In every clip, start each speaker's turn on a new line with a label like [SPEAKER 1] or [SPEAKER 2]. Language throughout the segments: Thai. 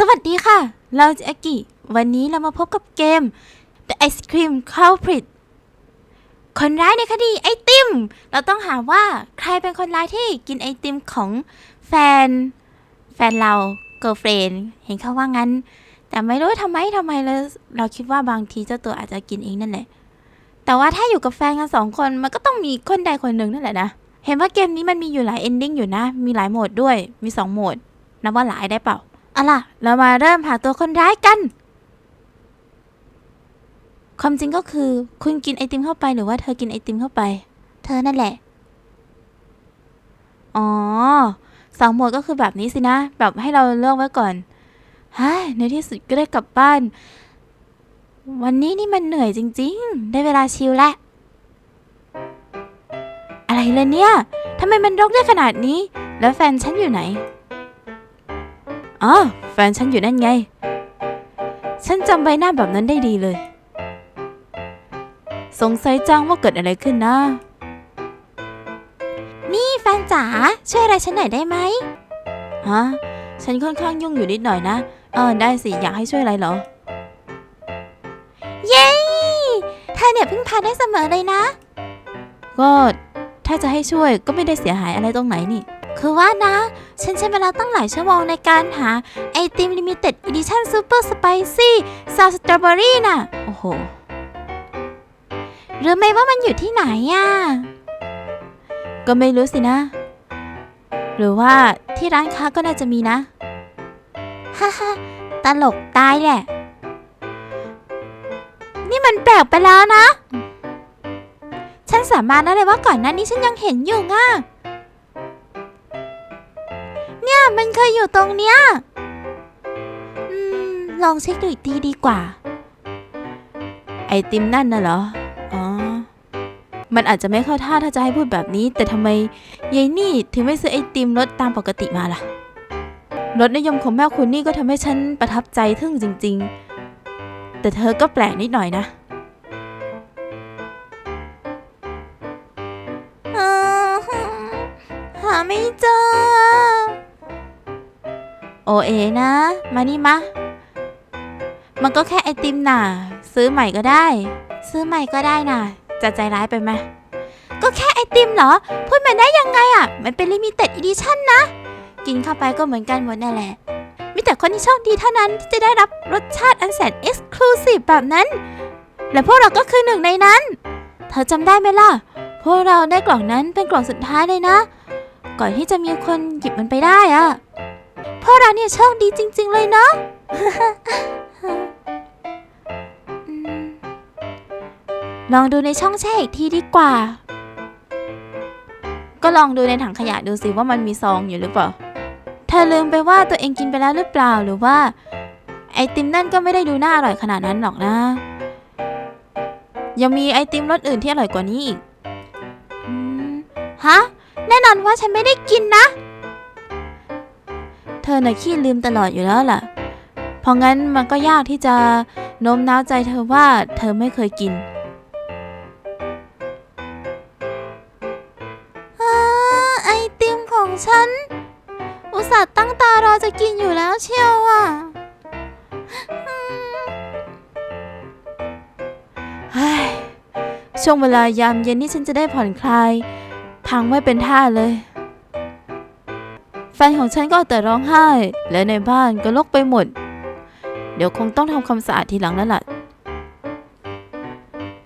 [SPEAKER 1] สวัสดีค่ะ เราจะอากิ วันนี้เรามาพบกับเกม The Ice Cream Culprit คนร้ายในคดีไอติม เราต้องหาว่าใครเป็นคนร้ายที่กินไอติมของแฟน แฟนเรา girlfriend เห็นเขาว่างั้น แต่ไม่รู้ทำไมทำไมเราเราคิดว่าบางทีเจ้าตัวอาจจะกินเองนั่นแหละ แต่ว่าถ้าอยู่กับแฟนกันสองคนมันก็ต้องมีคนใดคนหนึ่งนั่นแหละนะ เห็นว่าเกมนี้มันมีอยู่หลายเอนดิ้งอยู่นะ มีหลายโหมดด้วย มีสองโหมด นับว่าหลายได้เปล่า เอาล่ะ เรามาเริ่มหาตัวคนร้ายกัน ความจริงก็คือ คุณกินไอติมเข้าไปหรือว่าเธอกินไอติมเข้าไป เธอนั่นแหละ อ๋อสองหมดก็คือแบบนี้สินะ แบบให้เราเลือกไว้ก่อนเฮ้ยในที่สุดก็ได้กลับบ้าน วันนี้นี่มันเหนื่อยจริง ๆ ได้เวลาชิลแล้ว อะไรเลยเนี่ยทำไมมันรกได้ขนาดนี้ แล้วแฟนฉันอยู่ไหน อ๋อแฟนฉันอยู่นั่นไง ฉันจำใบหน้าแบบนั้นได้ดีเลย สงสัยจังว่าเกิดอะไรขึ้นนะ นี่แฟนจ๋าช่วยอะไรฉันหน่อยได้ไหมฮะฉันค่อนข้างยุ่งอยู่นิดหน่อยนะ เออได้สิ อยากให้ช่วยอะไรเหรอ เย้เธอเนี่ยพึ่งพาได้เสมอเลยนะ ก็ถ้าจะให้ช่วยก็ไม่ได้เสียหายอะไรตรงไหนนี่ คือว่านะ ฉันใช้เวลาตั้งหลายชั่วโมงในการหา ไอติมลิมิเต็ดอีดิชั่นซูเปอร์สไปซี่ซาวสตรอเบอรี่น่ะ โอ้โหรู้ไหมว่ามันอยู่ที่ไหนอะ ก็ไม่รู้สินะ หรือว่าที่ร้านค้าก็น่าจะมีนะ ฮ่าฮ่าตลกตายแหละ นี่มันแปลกไปแล้วนะ ฉันสามารถได้เลยว่าก่อนหน้านี้ฉันยังเห็นอยู่ง่ะ เนี่ยมันเคยอยู่ตรงเนี้ย อืม ลองเช็คดูอีกทีดีกว่า ไอติมนั่นน่ะเหรอ อ๋อ มันอาจจะไม่เข้าท่าถ้าจะให้พูดแบบนี้ แต่ทำไมยายนี่ถึงไม่ซื้อไอติมรสตามปกติมาล่ะ รสนิยมของแม่คุณนี่ก็ทำให้ฉันประทับใจทึ่งจริง ๆ แต่เธอก็แปลกนิดหน่อยนะอ่าหาไม่เจอ โอเอนะ มานี่มา มันก็แค่ไอติมน่ะ ซื้อใหม่ก็ได้ ซื้อใหม่ก็ได้น่ะ จะใจร้ายไปไหม ก็แค่ไอติมเหรอ พูดมาได้ยังไงอะ มันเป็นลิมิเต็ดอีดิชั่นนะ กินเข้าไปก็เหมือนกันหมดนั่นแหละ มีแต่คนที่โชคดีเท่านั้นที่จะได้รับรสชาติอันแสนเอ็กซ์คลูซีฟแบบนั้น และพวกเราก็คือหนึ่งในนั้น เธอจำได้ไหมล่ะ พวกเราได้กล่องนั้นเป็นกล่องสุดท้ายเลยนะ ก่อนที่จะมีคนหยิบมันไปได้อะ พวกเราเนี่ยโชคดีจริง ๆ เลยเนาะลองดูในช่องแช่อีกทีดีกว่า ก็ลองดูในถังขยะดูสิว่ามันมีซองอยู่หรือเปล่า เธอลืมไปว่าตัวเองกินไปแล้วหรือเปล่าหรือว่า ไอติมนั่นก็ไม่ได้ดูน่าอร่อยขนาดนั้นหรอกนะ ยังมีไอติมรสอื่นที่อร่อยกว่านี้อีกฮะ แน่นอนว่าฉันไม่ได้กินนะ ธอน่ะขี้ลืมตลอดอยู่แล้วล่ะ เพราะงั้นมันก็ยากที่จะโน้มน้าวใจเธอว่าเธอไม่เคยกินอไอติมของฉัน อุตส่าห์ตั้งตารอจะกินอยู่แล้วเชียวอะเฮ้ยช่วงเวลายามเย็นนี่ฉันจะได้ผ่อนคลาย พังไม่เป็นท่าเลย แฟนของฉันก็เอาแต่ร้องไห้ และในบ้านก็รกไปหมด เดี๋ยวคงต้องทำความสะอาดทีหลังแล้วล่ะ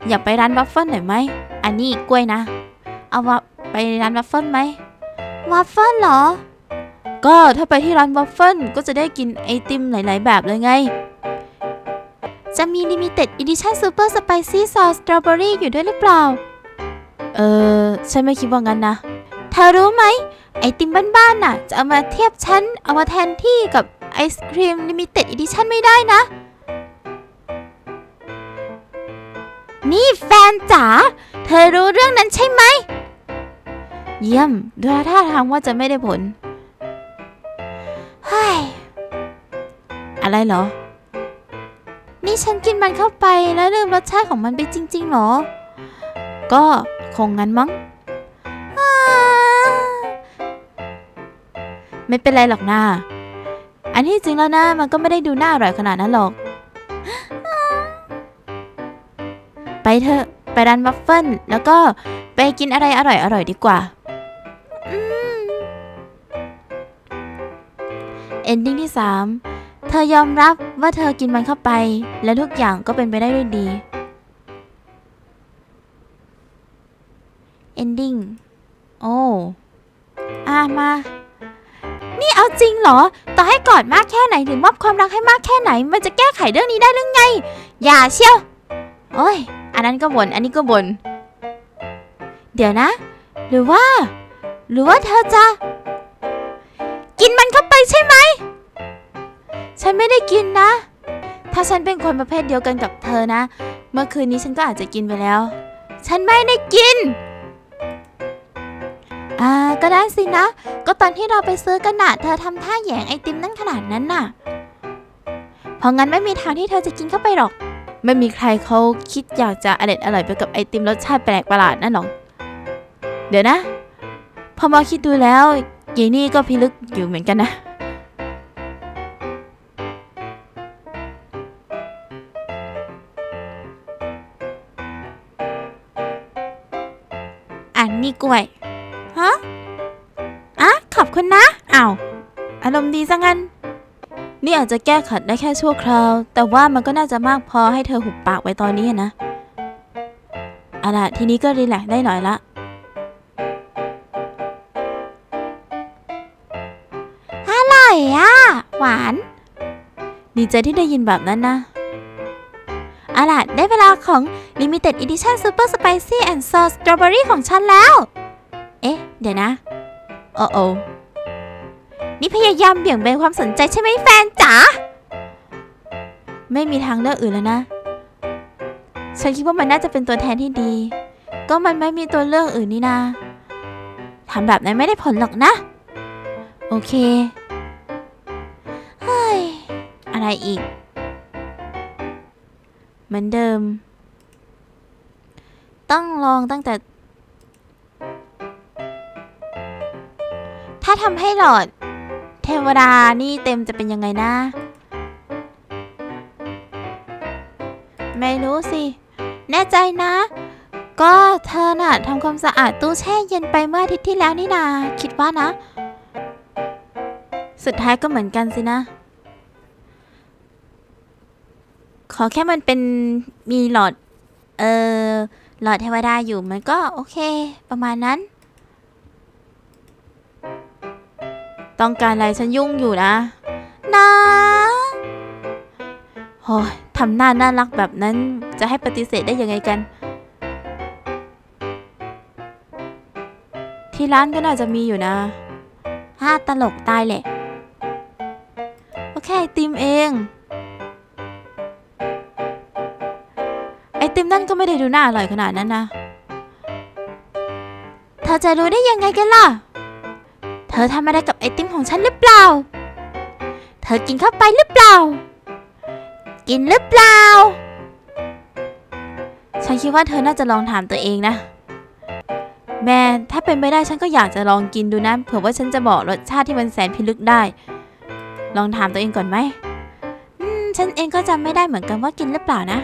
[SPEAKER 1] อยากไปร้านวัฟเฟิลหน่อยไหม อันนี้กล้วยนะ เอาวะไปร้านวัฟเฟิลไหมวัฟเฟิลเหรอ ก็ถ้าไปที่ร้านวัฟเฟิลก็จะได้กินไอติมหลาย ๆ แบบเลยไง จะมีลิมิเต็ดอีดิชั่นซูเปอร์สไปซี่ซอสสตรอเบอรี่อยู่ด้วยหรือเปล่า เออฉันไม่คิดว่างั้นนะ เธอรู้ไหม ไอติมบ้านๆน่ะ จะเอามาเทียบชั้น เอามาแทนที่กับไอศครีมลิมิเต็ดอีดิชั่นไม่ได้นะ นี่แฟนจ๋า เธอรู้เรื่องนั้นใช่ไหม เยี่ยมดูท่าทางว่าจะไม่ได้ผลเฮ้ยอะไรเหรอ นี่ฉันกินมันเข้าไปแล้วลืมรสชาติของมันไปจริงๆเหรอ ก็คงงั้นมั้ง ไม่เป็นไรหรอกนะอันที่จริงแล้วนะมันก็ไม่ได้ดูน่าอร่อยขนาดนั้นหรอก ไปเถอะ ไปร้านวัฟเฟิลแล้วก็ไปกินอะไรอร่อยอร่อยๆดีกว่าเอนดิ้งที่ 3 เธอยอมรับว่าเธอกินมันเข้าไป และทุกอย่างก็เป็นไปได้ด้วยดีเอนดิ้งโอ้อะมา นี่เอาจริงเหรอ ต่อให้กอดมากแค่ไหนหรือมอบความรักให้มากแค่ไหน มันจะแก้ไขเรื่องนี้ได้หรือไง อย่าเชียว โอ้ย อันนั้นก็บน่นอันนี้ก็บน่น เดี๋ยวนะ หรือว่า หรือว่าเธอจะ กินมันเข้าไปใช่ไหม ฉันไม่ได้กินนะ ถ้าฉันเป็นคนประเภทเดียวกันกับเธอนะ เมื่อคืนนี้ฉันก็อาจจะกินไปแล้ว ฉันไม่ได้กิน ก็ได้สินะ ก็ตอนที่เราไปซื้อกันน่ะเธอทำท่าแหยงไอติมนั่นขนาดนั้นน่ะ เพราะงั้นไม่มีทางที่เธอจะกินเข้าไปหรอก ไม่มีใครเขาคิดอยากจะอร่อยอร่อยไปกับไอติมรสชาติแปลกประหลาดนั่นหรอก เดี๋ยวนะ พอมาคิดดูแล้วยายนี่ก็พิลึกอยู่เหมือนกันนะอันนี้กล้วยฮะ คุณนะอ้าวอารมณ์ดีซะงั้น นี่อาจจะแก้ขัดได้แค่ชั่วคราว แต่ว่ามันก็น่าจะมากพอให้เธอหุบปากไว้ตอนนี้นะเอาล่ะทีนี้ก็รีแลกได้หน่อยละ อร่อยอะ หวาน ดีใจที่ได้ยินแบบนั้นนะเอาล่ะได้เวลาของ Limited Edition Super Spicy and Sour Strawberry ของฉันแล้ว เอ๊ะ เดี๋ยวนะ โอ้โอ นี่พยายามเบี่ยงเบนความสนใจใช่ไหมแฟนจ๋า ไม่มีทางเลือกอื่นแล้วนะ ฉันคิดว่ามันน่าจะเป็นตัวแทนที่ดี ก็มันไม่มีตัวเลือกอื่นนี่นาทำแบบนั้นไม่ได้ผลหรอกนะ โอเค เฮ้ย อะไรอีก เหมือนเดิม ต้องลองตั้งแต่ ถ้าทำให้หลอด วดานี่เต็มจะเป็นยังไงนะ ไม่รู้สิ แน่ใจนะ ก็เธอน่ะทำความสะอาดตู้แช่เย็นไปเมื่ออาทิตย์ที่แล้วนี่นา คิดว่านะ สุดท้ายก็เหมือนกันสินะ ขอแค่มันเป็นมีหลอด เออหลอดเทวดาอยู่มันก็โอเค ประมาณนั้น ต้องการอะไรฉันยุ่งอยู่นะ นะโอ้ยทำหน้าน่ารักแบบนั้นจะให้ปฏิเสธได้ยังไงกัน ที่ร้านก็น่าจะมีอยู่นะฮ่าตลกตายแหละ โอเค ไอติมเอง ไอติมนั่นก็ไม่ได้ดูน่าอร่อยขนาดนั้นนะ เธอจะรู้ได้ยังไงกันล่ะ เธอทำอะไรกับไอติมของฉันหรือเปล่า เธอกินเข้าไปหรือเปล่า กินหรือเปล่า ฉันคิดว่าเธอน่าจะลองถามตัวเองนะ แม่ถ้าเป็นไปได้ฉันก็อยากจะลองกินดูนะ เผื่อว่าฉันจะบอกรสชาติที่มันแสนพิลึกได้ ลองถามตัวเองก่อนไหมอืมฉันเองก็จำไม่ได้เหมือนกันว่ากินหรือเปล่านะ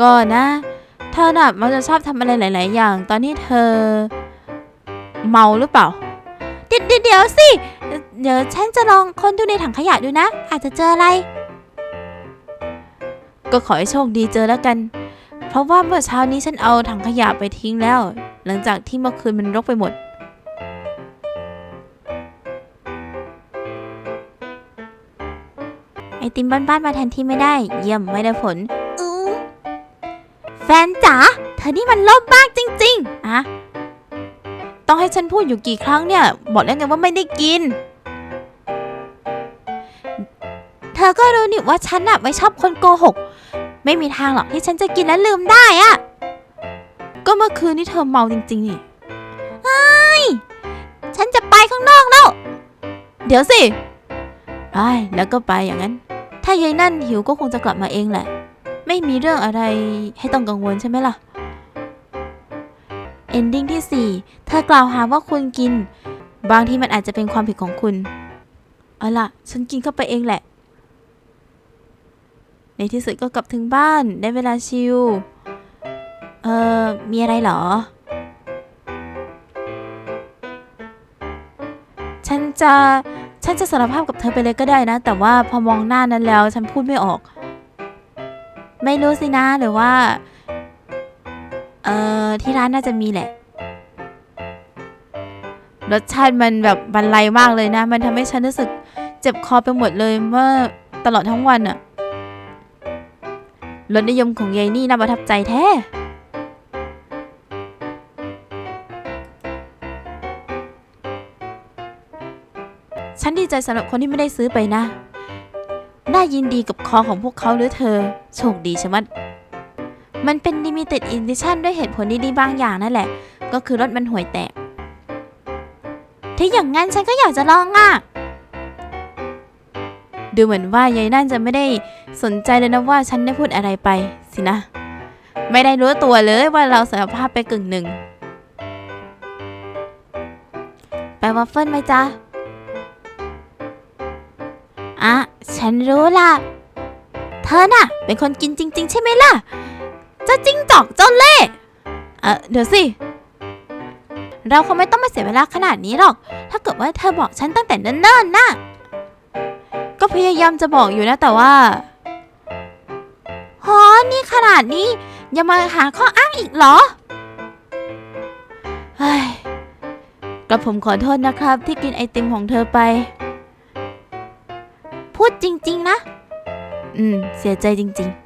[SPEAKER 1] ก็นะ เธอน่ะมันจะชอบทำอะไรหลาย ๆ อย่าง ตอนนี้เธอ เมาหรือเปล่าเดี๋ยวเดี๋ยวเดี๋ยวสิ เดี๋ยวฉันจะลองค้นดูในถังขยะดูนะ อาจจะเจออะไร ก็ขอให้โชคดีเจอแล้วกัน เพราะว่าเมื่อเช้านี้ฉันเอาถังขยะไปทิ้งแล้ว หลังจากที่เมื่อคืนมันรกไปหมดไอติมบ้านๆมาแทนที่ไม่ได้ เยี่ยมไม่ได้ผลอือแฟนจ๋าเธอนี่มันโลภมากจริงๆอะต้อง ให้ฉันพูดอยู่กี่ครั้งเนี่ย บอกแล้วไงว่าไม่ได้กิน เธอก็รู้นี่ว่าฉันน่ะไม่ชอบคนโกหก ไม่มีทางหรอกที่ฉันจะกินแล้วลืมได้อะก็เมื่อคืนนี่เธอเมาจริงๆนี่ไอ้ฉันจะไปข้างนอกแล้ว เดี๋ยวสิไปแล้วก็ไปอย่างนั้น ถ้ายายนั่นหิวก็คงจะกลับมาเองแหละ ไม่มีเรื่องอะไรให้ต้องกังวลใช่ไหมล่ะ เอนดิ้งที่ 4 เธอกล่าวหาว่าคุณกิน บางที่มันอาจจะเป็นความผิดของคุณ เอาล่ะ ฉันกินเข้าไปเองแหละ ในที่สุดก็กลับถึงบ้านได้เวลาชิล เอ่อ มีอะไรเหรอ ฉันจะ ฉันจะสารภาพกับเธอไปเลยก็ได้นะ แต่ว่าพอมองหน้านั้นแล้ว ฉันพูดไม่ออก ไม่รู้สินะหรือว่า เอ่อที่ร้านน่าจะมีแหละ รสชาติมันแบบบรรลัยมากเลยนะ มันทำให้ฉันรู้สึกเจ็บคอไปหมดเลยเมื่อตลอดทั้งวันอะรสนิยมของยายนี่น่าประทับใจแท้ฉันดีใจสำหรับคนที่ไม่ได้ซื้อไปนะ น่ายินดีกับคอของพวกเขาหรือเธอ โชคดีชะมัด มันเป็น limited edition ด้วยเหตุผลดีๆบางอย่างนั่นแหละ ก็คือรถมันห่วยแตก ถ้าอย่างงั้นฉันก็อยากจะลองอะ ดูเหมือนว่ายายนั่นจะไม่ได้สนใจเลยนะว่าฉันได้พูดอะไรไปสินะ ไม่ได้รู้ตัวเลยว่าเราสารภาพไปกึ่งหนึ่ง ไปวัฟเฟิลไหมจ๊ะ อะ ฉันรู้ล่ะ เธอน่ะ เป็นคนกินจริง ๆ ใช่ไหมล่ะ เจ้าจิ้งจอกเจ้าเล่ เออเดี๋ยวสิ เราคงไม่ต้องมาเสียเวลาขนาดนี้หรอก ถ้าเกิดว่าเธอบอกฉันตั้งแต่เนิ่นๆน่ะ ก็พยายามจะบอกอยู่นะแต่ว่าฮอนี่ขนาดนี้ยังมาหาข้ออ้างอีกเหรอเฮ้ยกระผมขอโทษนะครับที่กินไอติมของเธอไป พูดจริง ๆ นะ อืม เสียใจจริง ๆ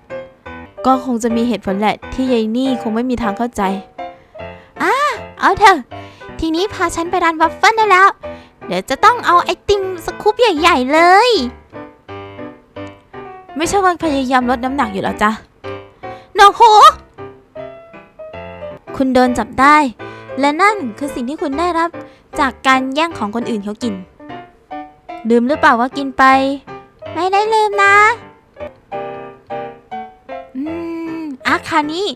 [SPEAKER 1] ก็คงจะมีเหตุผลแหละที่ยายนี่คงไม่มีทางเข้าใจอ่าเอาเถอะ ทีนี้พาฉันไปร้านวัฟเฟิลได้แล้ว เดี๋ยวจะต้องเอาไอติมสกู๊ปใหญ่ ๆ เลย ไม่ใช่ว่าพยายามลดน้ำหนักอยู่แล้วจ้ะหนอกหูคุณโดนจับได้ และนั่นคือสิ่งที่คุณได้รับจากการแย่งของคนอื่นเขากิน ลืมหรือเปล่าว่ากินไป ไม่ได้ลืมนะ อาคานี่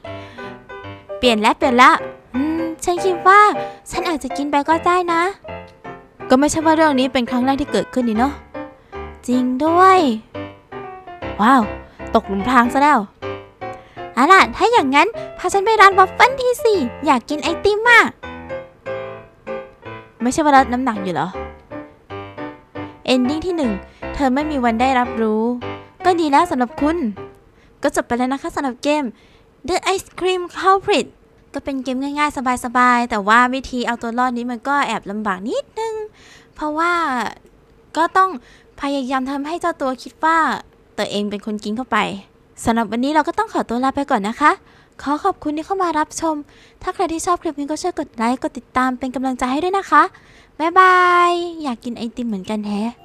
[SPEAKER 1] เปลี่ยนแล้วเปลี่ยนละอืมฉันคิดว่าฉันอาจจะกินไปก็ได้นะ ก็ไม่ใช่ว่าเรื่องนี้เป็นครั้งแรกที่เกิดขึ้นนี่เนาะจริงด้วย ว้าว ตกหลุมพรางซะแล้วเอาล่ะถ้าอย่างนั้นพาฉันไปร้านวัฟเฟิลทีสิอยากกินไอติมอะไม่ใช่ว่าลดน้ำหนักอยู่เหรอ เอนดิ้งที่หนึ่งเธอไม่มีวันได้รับรู้ ก็ดีแล้วสำหรับคุณ ก็จบไปแล้วนะคะสำหรับเกม The Ice Cream Culprit ก็เป็นเกมง่ายๆ สบายๆ แต่ว่าวิธีเอาตัวรอดนี้มันก็แอบลำบากนิดนึง เพราะว่าก็ต้องพยายามทำให้เจ้าตัวคิดว่าตัวเองเป็นคนกินเข้าไปสำหรับวันนี้เราก็ต้องขอตัวลาไปก่อนนะคะ ขอขอบคุณที่เข้ามารับชม ถ้าใครที่ชอบคลิปนี้ก็ช่วยกดไลค์ กดติดตามเป็นกำลังใจให้ด้วยนะคะ บ๊ายบาย อยากกินไอติมเหมือนกันแฮะ